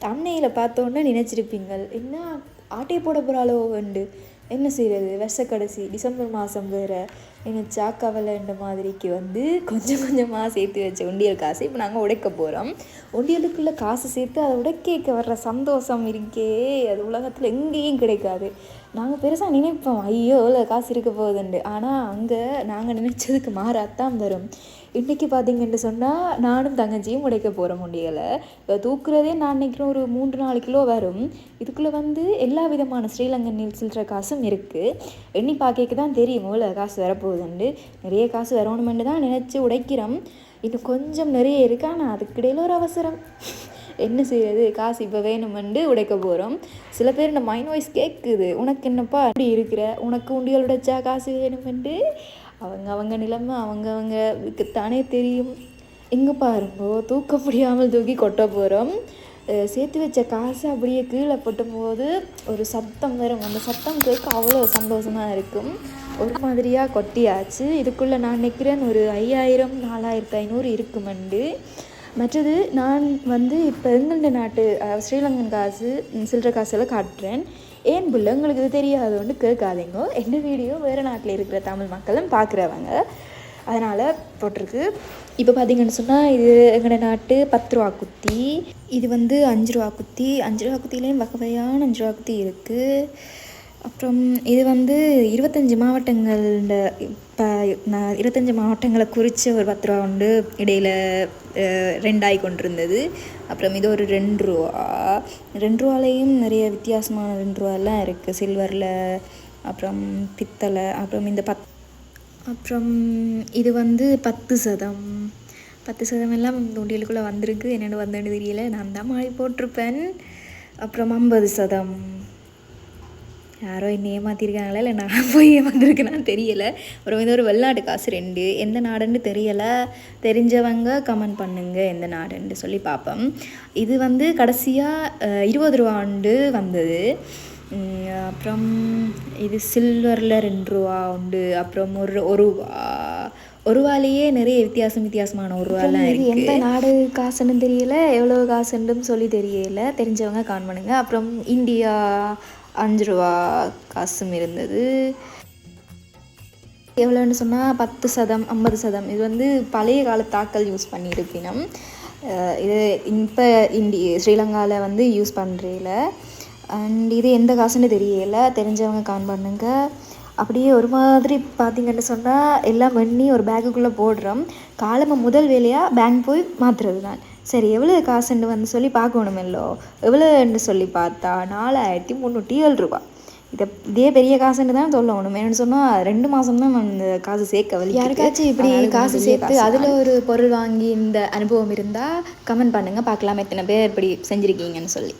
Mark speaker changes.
Speaker 1: அன்னையில் பார்த்தோன்னே நினச்சிருப்பீங்கள். என்ன ஆட்டையை போட போகிறாளோ உண்டு. என்ன செய்கிறது வருஷ கடைசி டிசம்பர் மாதம் வேறு. நினச்சா கவலைன்ற மாதிரிக்கு வந்து கொஞ்சம் கொஞ்சமாக சேர்த்து வச்ச உண்டியல் காசு இப்போ நாங்கள் உடைக்க போகிறோம் உண்டியலுக்குள்ளே காசு சேர்த்து அதை உடைக்க வர்ற சந்தோஷம் இருக்கே. அது உலகத்தில் எங்கேயும் கிடைக்காது. நாங்கள் பெருசாக நினைப்போம் ஐயோ இவ்வளோ காசு இருக்க போகுதுண்டு ஆனால் அங்கே நாங்கள் நினச்சதுக்கு மாறாத்தான் வரும். இன்றைக்கி பார்த்தீங்கன்னு சொன்னால் நானும் தங்கச்சியும் உடைக்க போகிறோம் உண்டியலை. இப்போ தூக்குறதே நான் நினைக்கிறேன் ஒரு மூன்று நாலு கிலோ வரும். இதுக்குள்ளே வந்து எல்லா விதமான ஸ்ரீலங்கன் சில்லற காசும் இருக்குது எண்ணி பார்க்க தான் தெரியும் இவ்வளோ காசு போகுதுண்டு. நிறைய காசு வரணுமெண்டு தான் நினச்சி உடைக்கிறோம். இன்னும் கொஞ்சம் நிறைய இருக்கு ஆனால் அதுக்கிடையில் ஒரு அவசரம். என்ன செய்யறது? காசு இப்போ வேணுமெண்டு உடைக்க போகிறோம் சில பேர் இந்த மைண்ட் வாய்ஸ் கேட்குது உனக்கு என்னப்பா அப்படி இருக்கிற? உனக்கு உண்டியல் உடைச்சா காசு வேணுமெண்டு. அவங்க அவங்க நிலைமை அவங்க அவங்களுக்குத்தானே தெரியும். எங்கே பாருங்கோ தூக்க முடியாமல் தூக்கி கொட்ட போகிறோம் சேர்த்து வச்ச காசு அப்படியே கீழே போது ஒரு சத்தம் வரும் அந்த சத்தம் கேட்க அவ்வளோ சந்தோஷமாக இருக்கும். ஒரு மாதிரியாக கொட்டியாச்சு. இதுக்குள்ளே நான் நிற்கிறேன் ஒரு ஐயாயிரம் நாலாயிரத்து ஐநூறு இருக்குமெண்டு. மற்றது நான் வந்து இப்போ எங்கள்ட நாட்டு ஸ்ரீலங்கன் காசு சில்லற காசெல்லாம் காட்டுறேன். ஏன் புள்ள உங்களுக்கு இது தெரியாதோன்னு கேட்காதீங்க. எந்த வீடியோ வேறு நாட்டில் இருக்கிற தமிழ் மக்களும் பார்க்குறவங்க அதனால் போட்டிருக்கு. இப்போ பார்த்தீங்கன்னு சொன்னால் இது எங்களோட நாட்டு பத்து ரூபா குத்தி இது வந்து அஞ்சு ரூபா குத்தி அஞ்சு ரூபா குத்திலேயும் வகை வகையான அஞ்சு ரூபா குத்தி இருக்குது அப்புறம் இது வந்து இருபத்தஞ்சி மாவட்டங்களில் இப்போ நான் இருபத்தஞ்சி மாவட்டங்களை குறித்த ஒரு பத்து ரூபா உண்டு இடையில் ரெண்டாகி கொண்டிருந்தது. அப்புறம் இது ஒரு ரெண்டு ரூபா. ரெண்டு ரூபாலையும் நிறைய வித்தியாசமான ரெண்டு ரூபாலாம் இருக்குது சில்வரில் அப்புறம் பித்தளை அப்புறம் இந்த பத் அப்புறம் இது வந்து பத்து சதம். பத்து சதம் எல்லாம் இந்த உண்டியலுக்குள்ளே வந்திருக்கு. என்னென்னு வந்தேன்னு தெரியல. நான் தான் மாறி போட்டிருப்பேன். அப்புறம் ஐம்பது சதம். யாரோ என்னை ஏமாற்றிருக்காங்களா இல்லை நான் போய் ஏமாந்துருக்கேனான்னு தெரியலை. அப்புறம் இது ஒரு வெளிநாட்டு காசு ரெண்டு. எந்த நாடுன்னு தெரியலை. தெரிஞ்சவங்க கமெண்ட் பண்ணுங்க. எந்த நாடுன்னு சொல்லி பார்ப்போம். இது வந்து கடைசியாக இருபது ரூபா ஆண்டு வந்தது. அப்புறம் இது சில்வரில் ரெண்டு ரூபா உண்டு. அப்புறம் ஒரு ஒரு ஒரு ரூபாலேயே நிறைய வித்தியாசம் வித்தியாசமான ஒரு ரூபாலாம் இருக்குது எந்த நாடு காசுன்னு தெரியல. எவ்வளோ காசுன்னு சொல்லி தெரியல. தெரிஞ்சவங்க கான் பண்ணுங்க. அப்புறம் இந்தியா அஞ்சு ரூபா காசும் இருந்தது. எவ்வளோன்னு சொன்னால் பத்து சதம் ஐம்பது சதம். இது வந்து பழைய கால தாக்கல் யூஸ் பண்ணியிருப்பினம் இது இப்போ இண்டி ஸ்ரீலங்காவில் வந்து யூஸ் பண்ணுறதில்ல அண்ட் இது எந்த காசுன்னு தெரியல. தெரிஞ்சவங்க கான் பண்ணுங்க. அப்படியே ஒரு மாதிரி பார்த்திங்கன்னு சொன்னால் எல்லாம் பண்ணி ஒரு பேக்குக்குள்ளே போடுறோம். காலமாக முதல் வேலையாக பேங்க் போய் மாற்றுறது தான் சரி எவ்வளோ காசுன்னு வந்து சொல்லி பார்க்கணுமெல்லோ எவ்வளோன்னு சொல்லி பார்த்தா நாலாயிரத்தி முந்நூற்றி ஏழு ரூபா. இதை இதே பெரிய காசுன்னு தான் சொல்லணும் என்னென்னு சொன்னால் ரெண்டு மாதம் தான் அந்த காசு சேர்க்க வழி யாருக்காச்சும் இப்படி காசு சேர்த்து அதில் ஒரு பொருள் வாங்கி இந்த அனுபவம் இருந்தால் கமெண்ட் பண்ணுங்கள் பார்க்கலாம். எத்தனை பேர் இப்படி செஞ்சுருக்கீங்கன்னு சொல்லி.